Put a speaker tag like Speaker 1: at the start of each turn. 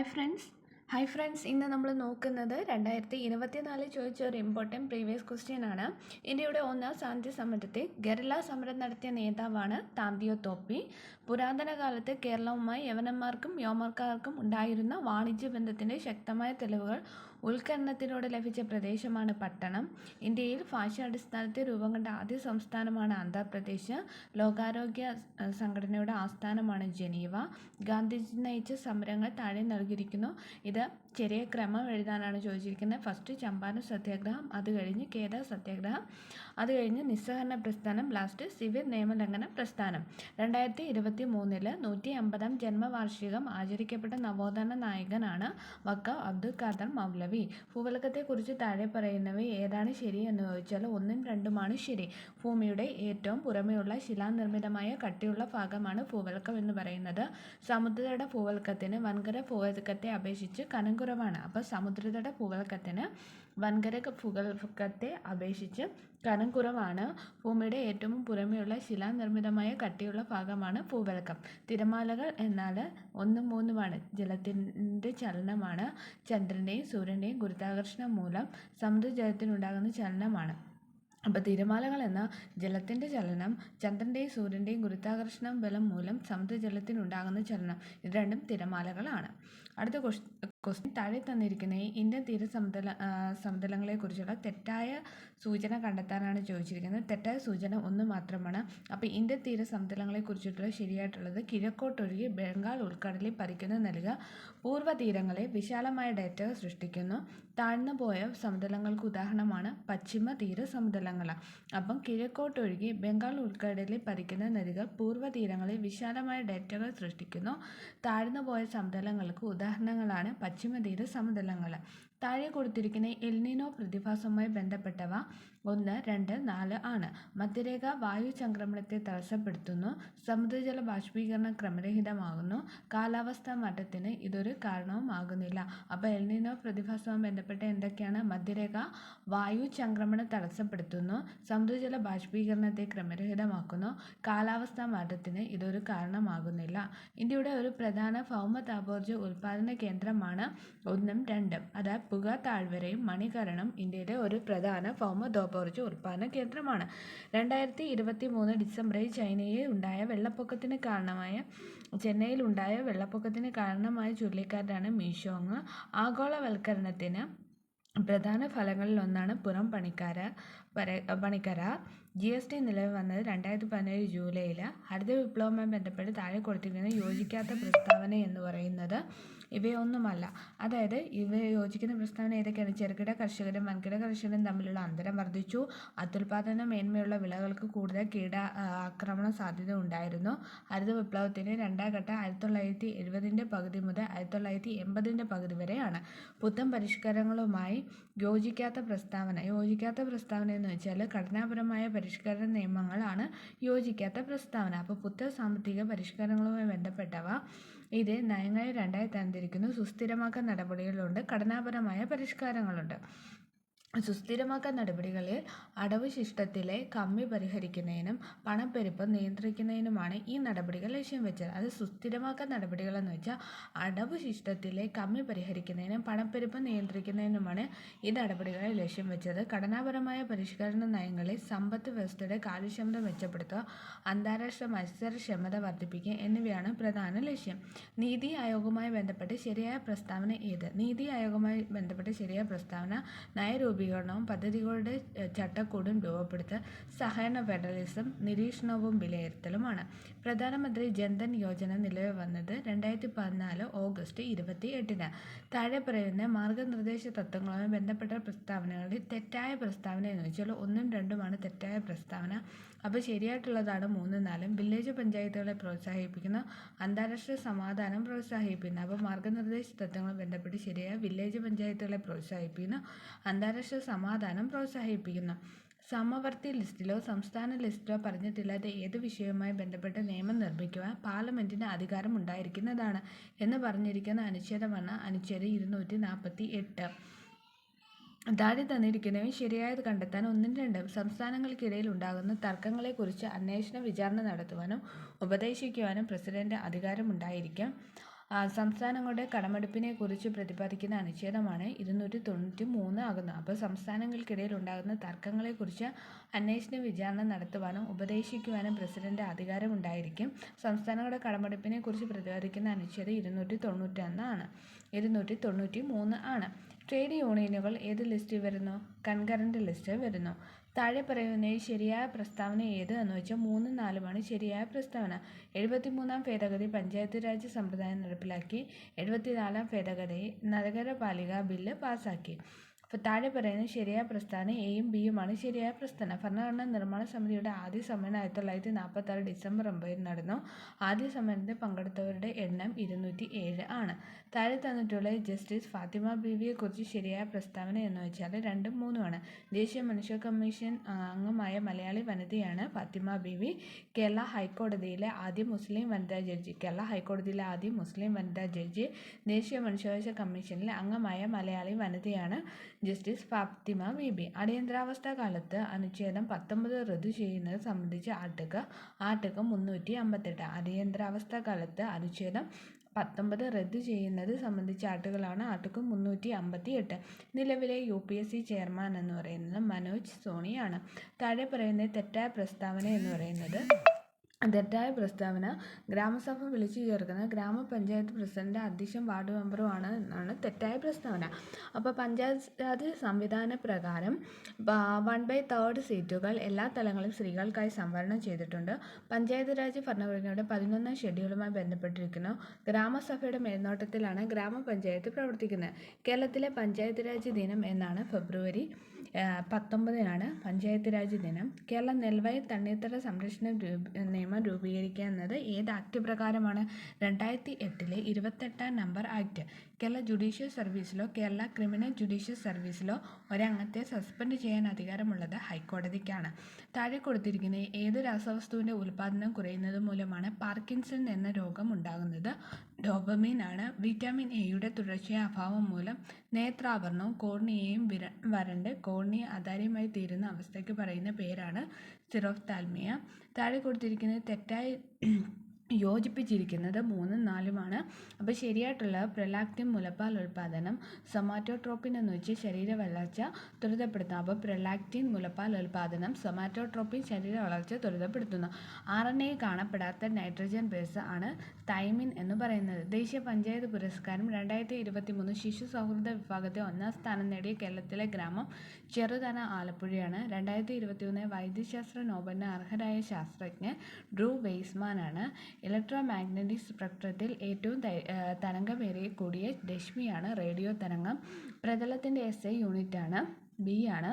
Speaker 1: Hi friends hi friends ഇന്ന് നമ്മൾ നോക്കുന്നത് രണ്ടായിരത്തി ഇരുപത്തിനാലിൽ ചോദിച്ച ഒരു ഇമ്പോർട്ടന്റ് പ്രീവിയസ് ക്വസ്റ്റ്യൻ ആണ്. ഇന്ത്യയുടെ ഒന്നാം ശാന്തി സമരത്തിൽ ഗറില്ല സമരം നടത്തിയ നേതാവാണ് താന്തിയോ തോപ്പി. പുരാതന കാലത്ത് കേരളവുമായി യവനന്മാർക്കും യോമർക്കാർക്കും ഉണ്ടായിരുന്ന വാണിജ്യ ബന്ധത്തിന്റെ ശക്തമായ തെളിവുകൾ ഉത്കരണത്തിലൂടെ ലഭിച്ച പ്രദേശമാണ് പട്ടണം. ഇന്ത്യയിൽ ഭാഷ അടിസ്ഥാനത്തിൽ രൂപം കൊണ്ട ആദ്യ സംസ്ഥാനമാണ് ആന്ധ്രാപ്രദേശ്. ലോകാരോഗ്യ സംഘടനയുടെ ആസ്ഥാനമാണ് ജനീവ. ഗാന്ധിജി നയിച്ച സമരങ്ങൾ താഴെ നൽകിയിരിക്കുന്നു. ഇത് ചെറിയ ക്രമം എഴുതാനാണ് ചോദിച്ചിരിക്കുന്നത്. ഫസ്റ്റ് ചമ്പാരൻ സത്യാഗ്രഹം അത് കഴിഞ്ഞ് കേദാർ സത്യാഗ്രഹം അത് കഴിഞ്ഞ് നിസ്സഹകരണ പ്രസ്ഥാനം ലാസ്റ്റ് സിവിൽ നിയമലംഘന പ്രസ്ഥാനം. രണ്ടായിരത്തി ഇരുപത്തി മൂന്നിൽ നൂറ്റി അമ്പതാം ജന്മവാർഷികം ആചരിക്കപ്പെട്ട നവോത്ഥാന നായകനാണ് വക്ക അബ്ദുൽ ഖാദർ മൗലവി. ഭൂവൽക്കത്തെക്കുറിച്ച് താഴെ പറയുന്നവ ഏതാണ് ശരി എന്ന് ചോദിച്ചാൽ ഒന്നും രണ്ടുമാണ് ശരി. ഭൂമിയുടെ ഏറ്റവും പുറമെയുള്ള ശിലാനിർമ്മിതമായ കട്ടിയുള്ള ഭാഗമാണ് ഭൂവൽക്കം എന്ന് പറയുന്നത്. സമുദ്രയുടെ ഭൂവൽക്കത്തിന് വൻകര ഭൂവൽക്കത്തെ അപേക്ഷിച്ച് കനം കുറവാണ് അപ്പോൾ സമുദ്രതട ഭൂവൽക്കത്തിന് വൻകര ഭൂവൽക്കത്തെ അപേക്ഷിച്ച് കനം കുറവാണ് ഭൂമിയുടെ ഏറ്റവും പുറമെയുള്ള ശിലാനിർമ്മിതമായ കട്ടിയുള്ള ഭാഗമാണ് ഭൂവൽക്കം. തിരമാലകൾ എന്നാൽ ഒന്നും മൂന്നുമാണ്. ജലത്തിന്റെ ചലനമാണ്. ചന്ദ്രന്റെയും സൂര്യന്റെയും ഗുരുത്വാകർഷണം മൂലം സമുദ്രജലത്തിനുണ്ടാകുന്ന ചലനമാണ്. അപ്പോൾ തിരമാലകൾ എന്ന ജലത്തിന്റെ ചലനം ചന്ദ്രന്റെയും സൂര്യന്റെയും ഗുരുത്വാകർഷണം ബലം മൂലം സമുദ്രജലത്തിനുണ്ടാകുന്ന ചലനം ഇത് രണ്ടും തിരമാലകളാണ്. അടുത്ത ക്വസ്റ്റ്യൻ താഴെ തന്നിരിക്കുന്ന ഇന്ത്യൻ തീര സമതല സമതലങ്ങളെക്കുറിച്ചുള്ള തെറ്റായ സൂചന കണ്ടെത്താനാണ് ചോദിച്ചിരിക്കുന്നത്. തെറ്റായ സൂചന ഒന്ന് മാത്രമാണ്. അപ്പോൾ ഇന്ത്യൻ തീര സമതലങ്ങളെക്കുറിച്ചിട്ടുള്ള ശരിയായിട്ടുള്ളത് കിഴക്കോട്ടൊഴുകി ബംഗാൾ ഉൾക്കടലിൽ പതിക്കുന്ന നൽകുക പൂർവ തീരങ്ങളെ വിശാലമായ ഡേറ്റ സൃഷ്ടിക്കുന്നു. താഴ്ന്നു പോയ സമതലങ്ങൾക്ക് ഉദാഹരണമാണ് പശ്ചിമ തീര സമതലങ്ങൾ അപ്പം കിഴക്കോട്ടൊഴുകി ബംഗാൾ ഉൾക്കടലിൽ പതിക്കുന്ന നദികൾ പൂർവ തീരങ്ങളിൽ വിശാലമായ ഡേറ്റകൾ സൃഷ്ടിക്കുന്നു. താഴ്ന്നു പോയ സമതലങ്ങൾക്ക് ഉദാഹരണങ്ങളാണ് പശ്ചിമതീര സമതലങ്ങൾ. താഴെ കൊടുത്തിരിക്കുന്ന എൽനിനോ പ്രതിഭാസവുമായി ബന്ധപ്പെട്ടവ ഒന്ന് രണ്ട് നാല് ആണ്. മധ്യരേഖ വായു ചംക്രമണത്തെ തടസ്സപ്പെടുത്തുന്നു. സമുദ്രജല ബാഷ്പീകരണം ക്രമരഹിതമാകുന്നു. കാലാവസ്ഥാ മാറ്റത്തിന് ഇതൊരു കാരണവുമാകുന്നില്ല. അപ്പോൾ എൽനിനോ പ്രതിഭാസവുമായി ബന്ധപ്പെട്ട എന്തൊക്കെയാണ്? മധ്യരേഖ വായു ചംക്രമണം തടസ്സപ്പെടുത്തുന്നു. സമുദ്രജല ബാഷ്പീകരണത്തെ ക്രമരഹിതമാക്കുന്നു. കാലാവസ്ഥാ മാറ്റത്തിന് ഇതൊരു കാരണമാകുന്നില്ല. ഇന്ത്യയുടെ ഒരു പ്രധാന ഭൗമ താപോർജ ഉൽപ്പാദന കേന്ദ്രമാണ് ഒന്നും രണ്ടും. അതായത് പുക താഴ്വരയും മണികരണം ഇന്ത്യയിലെ ഒരു പ്രധാന ഭൗമ താപോർജ ഉൽപ്പാദന കേന്ദ്രമാണ്. രണ്ടായിരത്തി ഇരുപത്തി മൂന്ന് ഡിസംബറിൽ ചൈനയിൽ ഉണ്ടായ വെള്ളപ്പൊക്കത്തിന് കാരണമായ ചെന്നൈയിൽ ഉണ്ടായ വെള്ളപ്പൊക്കത്തിന് കാരണമായ ചുഴലിക്കാറ്റാണ് മീഷോങ് ആഗോളവൽക്കരണത്തിന് പ്രധാന ഫലങ്ങളിലൊന്നാണ് പുറം പണിക്കാര പണിക്കരാർ ജി എസ് ടി നിലവിൽ വന്നത് രണ്ടായിരത്തി പതിനേഴ് ജൂലൈയിൽ ഹരിത വിപ്ലവവുമായി ബന്ധപ്പെട്ട് താഴെ കൊടുത്തിരിക്കുന്ന യോജിക്കാത്ത പ്രസ്താവന എന്ന് പറയുന്നത് ഇവയൊന്നുമല്ല. അതായത് ഇവ യോജിക്കുന്ന പ്രസ്താവന ഏതൊക്കെയാണ്? ചെറുകിട കർഷകരും വൻകിട കർഷകരും തമ്മിലുള്ള അന്തരം വർദ്ധിച്ചു. അത്യുൽപാദന മേന്മയുള്ള വിളകൾക്ക് കൂടുതൽ കീട ആക്രമണ സാധ്യത ഉണ്ടായിരുന്നു. ഹരിത വിപ്ലവത്തിന്റെ രണ്ടാം ഘട്ടം ആയിരത്തി തൊള്ളായിരത്തി എഴുപതിന്റെ പകുതി മുതൽ ആയിരത്തി തൊള്ളായിരത്തി എൺപതിന്റെ പകുതി വരെയാണ്. പുത്തൻ പരിഷ്കാരങ്ങളുമായി യോജിക്കാത്ത പ്രസ്താവന. യോജിക്കാത്ത പ്രസ്താവന എന്ന് വെച്ചാൽ ഘടനാപരമായ പരിഷ്കരണ നിയമങ്ങളാണ് യോജിക്കാത്ത പ്രസ്താവന. അപ്പോൾ പുത്തൻ സാമ്പത്തിക പരിഷ്കാരങ്ങളുമായി ബന്ധപ്പെട്ടവ ഇത് നയങ്ങളെ രണ്ടായി തരംതിരിക്കുന്നു. സുസ്ഥിരമാക്കൽ നടപടികളുണ്ട് ഘടനാപരമായ പരിഷ്കാരങ്ങളുണ്ട്. സുസ്ഥിരമാക്കൽ നടപടികളിൽ അടവ് ശിഷ്ടത്തിലെ കമ്മി പരിഹരിക്കുന്നതിനും പണപ്പെരുപ്പ് നിയന്ത്രിക്കുന്നതിനുമാണ് ഈ നടപടികൾ ലക്ഷ്യം വെച്ചത്. അത് സുസ്ഥിരമാക്കാൻ നടപടികളെന്ന് വെച്ചാൽ അടവ് ശിഷ്ടത്തിലെ കമ്മി പരിഹരിക്കുന്നതിനും പണപ്പെരുപ്പ് നിയന്ത്രിക്കുന്നതിനുമാണ് ഈ നടപടികളെ ലക്ഷ്യം വെച്ചത്. ഘടനാപരമായ പരിഷ്കരണ നയങ്ങളിൽ സമ്പത്ത് വ്യവസ്ഥയുടെ കാര്യക്ഷമത മെച്ചപ്പെടുത്തുക അന്താരാഷ്ട്ര മത്സരക്ഷമത വർദ്ധിപ്പിക്കുക എന്നിവയാണ് പ്രധാന ലക്ഷ്യം. നീതി ആയോഗുമായി ബന്ധപ്പെട്ട് ശരിയായ പ്രസ്താവന ഏത്? നീതി ആയോഗുമായി ബന്ധപ്പെട്ട് ശരിയായ പ്രസ്താവന നയരൂപ രൂപീകരണവും പദ്ധതികളുടെ ചട്ടക്കൂടും രൂപപ്പെടുത്തൽ സഹകരണ ഫെഡറലിസം നിരീക്ഷണവും വിലയിരുത്തലുമാണ്. പ്രധാനമന്ത്രി ജൻധൻ യോജന നിലവിൽ വന്നത് രണ്ടായിരത്തി പതിനാല് ഓഗസ്റ്റ് ഇരുപത്തി എട്ടിന് താഴെ പറയുന്ന മാർഗനിർദ്ദേശ തത്വങ്ങളുമായി ബന്ധപ്പെട്ട പ്രസ്താവനകളിൽ തെറ്റായ പ്രസ്താവന എന്ന് വെച്ചാൽ ഒന്നും രണ്ടുമാണ് തെറ്റായ പ്രസ്താവന. അപ്പോൾ ശരിയായിട്ടുള്ളതാണ് മൂന്നും നാലും. വില്ലേജ് പഞ്ചായത്തുകളെ പ്രോത്സാഹിപ്പിക്കുന്ന അന്താരാഷ്ട്ര സമാധാനം പ്രോത്സാഹിപ്പിക്കുന്നു. അപ്പോൾ മാർഗനിർദ്ദേശ തത്വങ്ങളുമായി ബന്ധപ്പെട്ട് ശരിയായ വില്ലേജ് പഞ്ചായത്തുകളെ പ്രോത്സാഹിപ്പിക്കുന്ന അന്താരാഷ്ട്ര സമാധാനം പ്രോത്സാഹിപ്പിക്കുന്നു. സമവർത്തി ലിസ്റ്റിലോ സംസ്ഥാന ലിസ്റ്റിലോ പറഞ്ഞിട്ടില്ലാത്ത ഏത് വിഷയവുമായി ബന്ധപ്പെട്ട് നിയമം നിർമ്മിക്കുവാൻ പാർലമെന്റിന് അധികാരം ഉണ്ടായിരിക്കുന്നതാണ് എന്ന് പറഞ്ഞിരിക്കുന്ന അനുച്ഛേദമാണ് അനുച്ഛേദം ഇരുന്നൂറ്റി നാൽപ്പത്തി എട്ട് താഴെ തന്നിരിക്കുന്നവയും ശരിയായത് കണ്ടെത്താൻ ഒന്നും രണ്ടും സംസ്ഥാനങ്ങൾക്കിടയിൽ ഉണ്ടാകുന്ന തർക്കങ്ങളെക്കുറിച്ച് അന്വേഷണ വിചാരണ നടത്തുവാനും ഉപദേശിക്കുവാനും പ്രസിഡന്റ് അധികാരമുണ്ടായിരിക്കും. സംസ്ഥാനങ്ങളുടെ കടമെടുപ്പിനെക്കുറിച്ച് പ്രതിപാദിക്കുന്ന അനുച്ഛേദമാണ് ഇരുന്നൂറ്റി തൊണ്ണൂറ്റി മൂന്ന് ആകുന്നത്. അപ്പോൾ സംസ്ഥാനങ്ങൾക്കിടയിൽ ഉണ്ടാകുന്ന തർക്കങ്ങളെക്കുറിച്ച് അന്വേഷണ വിചാരണ നടത്തുവാനും ഉപദേശിക്കുവാനും പ്രസിഡന്റ് അധികാരമുണ്ടായിരിക്കും. സംസ്ഥാനങ്ങളുടെ കടമെടുപ്പിനെക്കുറിച്ച് പ്രതിപാദിക്കുന്ന അനുച്ഛേദം ഇരുന്നൂറ്റി തൊണ്ണൂറ്റൊന്നാണ് ഇരുന്നൂറ്റി തൊണ്ണൂറ്റി മൂന്ന് ആണ്. ട്രേഡ് യൂണിയനുകൾ ഏത് ലിസ്റ്റിൽ വരുന്നു? കൺകറന്റ് ലിസ്റ്റ് വരുന്നു. താഴെ പറയുന്നതിൽ ശരിയായ പ്രസ്താവന ഏത് എന്ന് വെച്ചാൽ മൂന്ന് നാലുമാണ് ശരിയായ പ്രസ്താവന. എഴുപത്തിമൂന്നാം ഭേദഗതി പഞ്ചായത്ത് രാജ് സമ്പ്രദായം നടപ്പിലാക്കി. എഴുപത്തിനാലാം ഭേദഗതി നഗരപാലിക ബില്ല് പാസാക്കി. അപ്പോൾ താഴെ പറയുന്ന ശരിയായ പ്രസ്ഥാനം എയും ബിയുമാണ് ശരിയായ പ്രസ്ഥാനം. ഭരണഘടനാ നിർമ്മാണ സമിതിയുടെ ആദ്യ സമ്മേളനം ആയിരത്തി തൊള്ളായിരത്തി നാൽപ്പത്തി ആറ് ഡിസംബർ ഒമ്പതിൽ നടന്നു. ആദ്യ സമ്മേളനത്തിൽ പങ്കെടുത്തവരുടെ എണ്ണം ഇരുന്നൂറ്റി ഏഴ് ആണ്. താഴെ തന്നിട്ടുള്ള ജസ്റ്റിസ് ഫാത്തിമ ബീവിയെക്കുറിച്ച് ശരിയായ പ്രസ്താവന എന്ന് വെച്ചാൽ രണ്ടും മൂന്നുമാണ് ദേശീയ മനുഷ്യ കമ്മീഷൻ അംഗമായ മലയാളി വനിതയാണ് ഫാത്തിമ ബീവി. കേരള ഹൈക്കോടതിയിലെ ആദ്യ മുസ്ലിം വനിതാ ജഡ്ജി. കേരള ഹൈക്കോടതിയിലെ ആദ്യ മുസ്ലിം വനിതാ ജഡ്ജി. ദേശീയ മനുഷ്യാവകാശ കമ്മീഷനിലെ അംഗമായ മലയാളി വനിതയാണ് ജസ്റ്റിസ് ഫാത്തിമ ബീബി അടിയന്തരാവസ്ഥ കാലത്ത് അനുച്ഛേദം പത്തൊമ്പത് റദ്ദു ചെയ്യുന്നത് സംബന്ധിച്ച് ആർട്ടിക്കിൾ ആർട്ടിക്കിൾ മുന്നൂറ്റി അമ്പത്തെട്ട്. അടിയന്തരാവസ്ഥ കാലത്ത് അനുച്ഛേദം പത്തൊമ്പത് റദ്ദു ചെയ്യുന്നത് സംബന്ധിച്ച ആർട്ടിക്കിളാണ് ആർട്ടിക്കിൾ മുന്നൂറ്റി അമ്പത്തി എട്ട് നിലവിലെ U P S C chairman എന്ന് പറയുന്നത് മനോജ് സോണിയാണ്. താഴെ പറയുന്ന തെറ്റായ പ്രസ്താവന എന്ന് പറയുന്നത് തെറ്റായ പ്രസ്താവന. ഗ്രാമസഭ വിളിച്ചു ചേർക്കുന്ന ഗ്രാമപഞ്ചായത്ത് പ്രസിഡന്റ് അധ്യക്ഷൻ വാർഡ് മെമ്പറുമാണ് എന്നാണ് തെറ്റായ പ്രസ്താവന. അപ്പോൾ പഞ്ചായത്ത് സംവിധാന പ്രകാരം വൺ ബൈ തേർഡ് സീറ്റുകൾ എല്ലാ തലങ്ങളിലും സ്ത്രീകൾക്കായി സംവരണം ചെയ്തിട്ടുണ്ട്. പഞ്ചായത്ത് രാജ് ഭരണഘടനയുടെ പതിനൊന്നാം ഷെഡ്യൂളുമായി ബന്ധപ്പെട്ടിരിക്കുന്നു. ഗ്രാമസഭയുടെ മേൽനോട്ടത്തിലാണ് ഗ്രാമപഞ്ചായത്ത് പ്രവർത്തിക്കുന്നത്. കേരളത്തിലെ പഞ്ചായത്ത് രാജ് ദിനം എന്നാണ് ഫെബ്രുവരി. പത്തൊമ്പതിനാണ് പഞ്ചായത്ത് രാജ് ദിനം. കേരള നെൽവയൽ തണ്ണീർത്തട സംരക്ഷണ നിയമം രൂപീകരിക്കുക എന്നത് ഏത് ആക്ട് പ്രകാരമാണ്? രണ്ടായിരത്തി എട്ടിലെ ഇരുപത്തെട്ടാം നമ്പർ ആക്ട് കേരള ജുഡീഷ്യൽ സർവീസിലോ കേരള ക്രിമിനൽ ജുഡീഷ്യൽ സർവീസിലോ ഒരംഗത്തെ സസ്പെൻഡ് ചെയ്യാൻ അധികാരമുള്ളത് ഹൈക്കോടതിക്കാണ്. താഴെ കൊടുത്തിരിക്കുന്ന ഏത് രാസവസ്തുവിന്റെ ഉൽപാദനം കുറയുന്നത് മൂലമാണ് പാർക്കിൻസൺ എന്ന രോഗം ഉണ്ടാകുന്നത്. ഡോപ്പമീൻ ആണ് വിറ്റാമിൻ എയുടെ തുടർച്ചയായ അഭാവം മൂലം നേത്രാവരണവും കോർണിയയും വിര വരണ്ട് കോർണിയ അതാര്യമായി തീരുന്ന അവസ്ഥയ്ക്ക് പറയുന്ന പേരാണ് സിറോഫ്താൽമിയ താഴെ കൊടുത്തിരിക്കുന്നത് തെറ്റായി യോജിപ്പിച്ചിരിക്കുന്നത് മൂന്നും നാലുമാണ്. അപ്പോൾ ശരിയായിട്ടുള്ള പ്രൊലാക്റ്റിൻ മുലപ്പാൽ ഉൽപ്പാദനം സൊമാറ്റോട്രോപ്പിൻ എന്ന് വെച്ച് ശരീര വളർച്ച ത്വരിതപ്പെടുത്തുന്നു. അപ്പോൾ പ്രൊലാക്റ്റിൻ മുലപ്പാൽ ഉൽപ്പാദനം സൊമാറ്റോട്രോപ്പിൻ ശരീര വളർച്ച ത്വരിതപ്പെടുത്തുന്നു. ആർ എൻ എ കാണപ്പെടാത്ത നൈട്രജൻ ബേസ് ആണ് തൈമിൻ എന്ന് പറയുന്നത്. ദേശീയ പഞ്ചായത്ത് പുരസ്കാരം രണ്ടായിരത്തി ഇരുപത്തി മൂന്ന് ശിശു സൗഹൃദ വിഭാഗത്തെ ഒന്നാം സ്ഥാനം നേടിയ കേരളത്തിലെ ഗ്രാമം ചെറുതന ആലപ്പുഴയാണ്. രണ്ടായിരത്തി ഇരുപത്തി മൂന്ന് വൈദ്യശാസ്ത്ര നോബലിന് അർഹരായ ശാസ്ത്രജ്ഞൻ ഡ്രൂ വെയ്സ്മാനാണ് ഇലക്ട്രോ മാഗ്നറ്റിക് സ്പെക്ട്രത്തിൽ ഏറ്റവും തരംഗമേറിയ കൂടിയ രശ്മിയാണ് റേഡിയോ തരംഗം. പ്രതലത്തിന്റെ എസ് ഐ യൂണിറ്റാണ് ബി ആണ്.